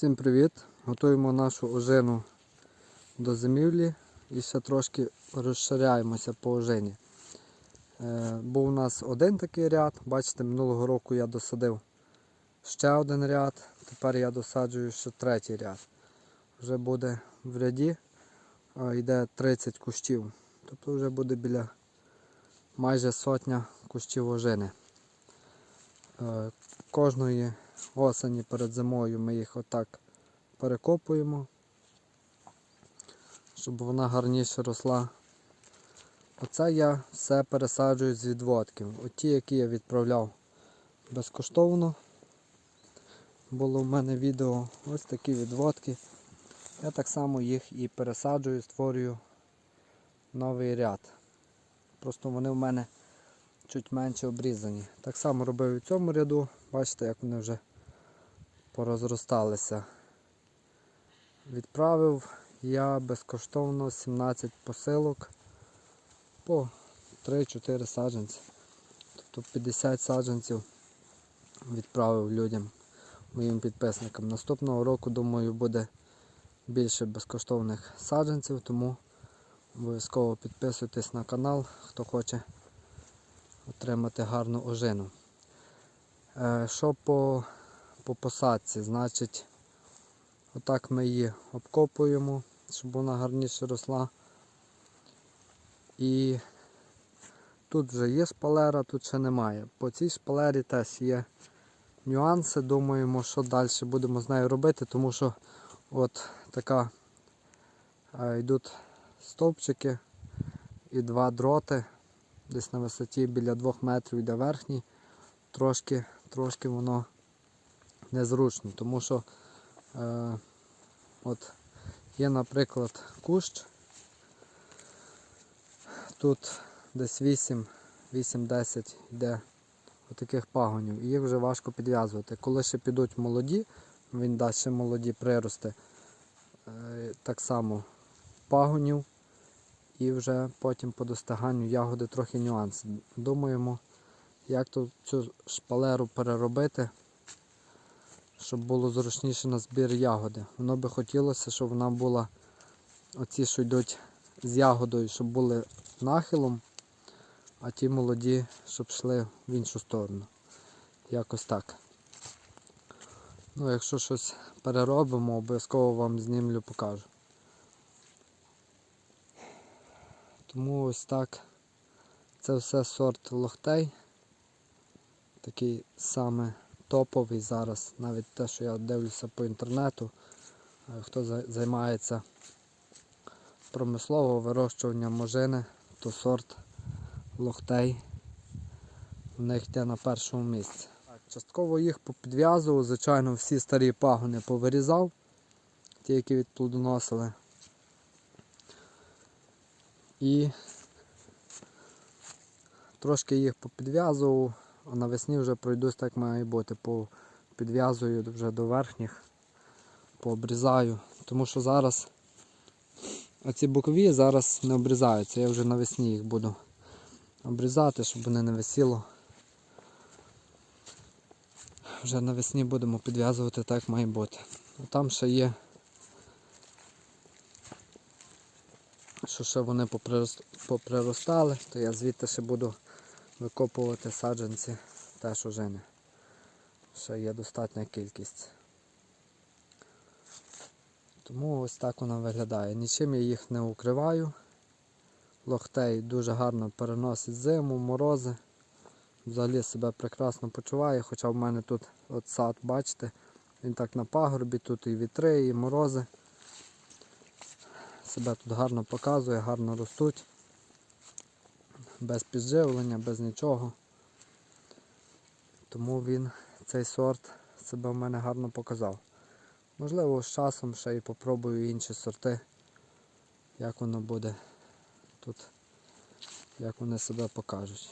Всім привіт! Готуємо нашу ожину до зимівлі і ще трошки розширяємося по ожині. Е, був у нас один такий ряд, бачите, минулого року я досадив ще один ряд, тепер я досаджую ще третій ряд. Вже буде в ряді, йде 30 кущів, тобто вже буде біля майже сотня кущів ожини. Е, Кожної осені перед зимою ми їх отак перекопуємо, щоб вона гарніше росла. Оце я все пересаджую з відводків. Оті, які я відправляв безкоштовно. Було в мене відео ось такі відводки. Я так само їх і пересаджую, створюю новий ряд. Просто вони в мене чуть менше обрізані. Так само робив в цьому ряду. Бачите, як вони вже порозросталися. Відправив я безкоштовно 17 посилок по 3-4 саджанці. Тобто 50 саджанців відправив людям, моїм підписникам. Наступного року, думаю, буде більше безкоштовних саджанців, тому обов'язково підписуйтесь на канал, хто хоче отримати гарну ожину. Е, Що по, по посадці? Значить, отак ми її обкопуємо, щоб вона гарніше росла. І тут вже є шпалера, тут ще немає. По цій шпалері теж є нюанси. Думаємо, що далі будемо з нею робити, тому що от така е, йдуть стовпчики і два дроти. Десь на висоті біля 2 метрів йде верхній. Трошки, трошки воно незручно, тому що е, от є, наприклад, кущ. Тут десь 8 8-10 йде отаких пагонів. І їх вже важко підв'язувати. Коли ще підуть молоді, він дасть ще молоді прирости, е, так само пагонів. І вже потім по достиганню ягоди трохи нюанси. Думаємо, як тут цю шпалеру переробити, щоб було зручніше на збір ягоди. Воно би хотілося, щоб вона була оці, що йдуть з ягодою, щоб були нахилом, а ті молоді, щоб йшли в іншу сторону. Якось так. Ну, якщо щось переробимо, обов'язково вам знімлю, покажу. Тому ось так. Це все сорт лохтей. Такий саме топовий зараз. Навіть те, що я дивлюся по інтернету, е, хто займається промислового вирощування можини, то сорт лохтей в них йде на першому місці. Частково їх попідв'язував, звичайно, всі старі пагони повирізав, ті, які відплодоносили. І трошки їх попідв'язував, а навесні вже пройдусь так має бути. Підв'язую вже до верхніх, пообрізаю. Тому що зараз оці бокові зараз не обрізаються, я вже навесні їх буду обрізати, щоб вони не висіло. Вже навесні будемо підв'язувати так має бути. А Там ще є що ще вони поприростали, то я звідти ще буду викопувати саджанці теж ожини. Ще є достатня кількість. Тому ось так вона виглядає. Нічим я їх не укриваю. Лохтей дуже гарно переносить зиму, морози. Взагалі себе прекрасно почуває, хоча в мене тут от сад, бачите, він так на пагорбі, тут і вітри, і морози себе тут гарно показує, гарно ростуть, без підживлення, без нічого. Тому він, цей сорт, себе в мене гарно показав. Можливо, з часом ще і попробую інші сорти, як воно буде тут, як вони себе покажуть.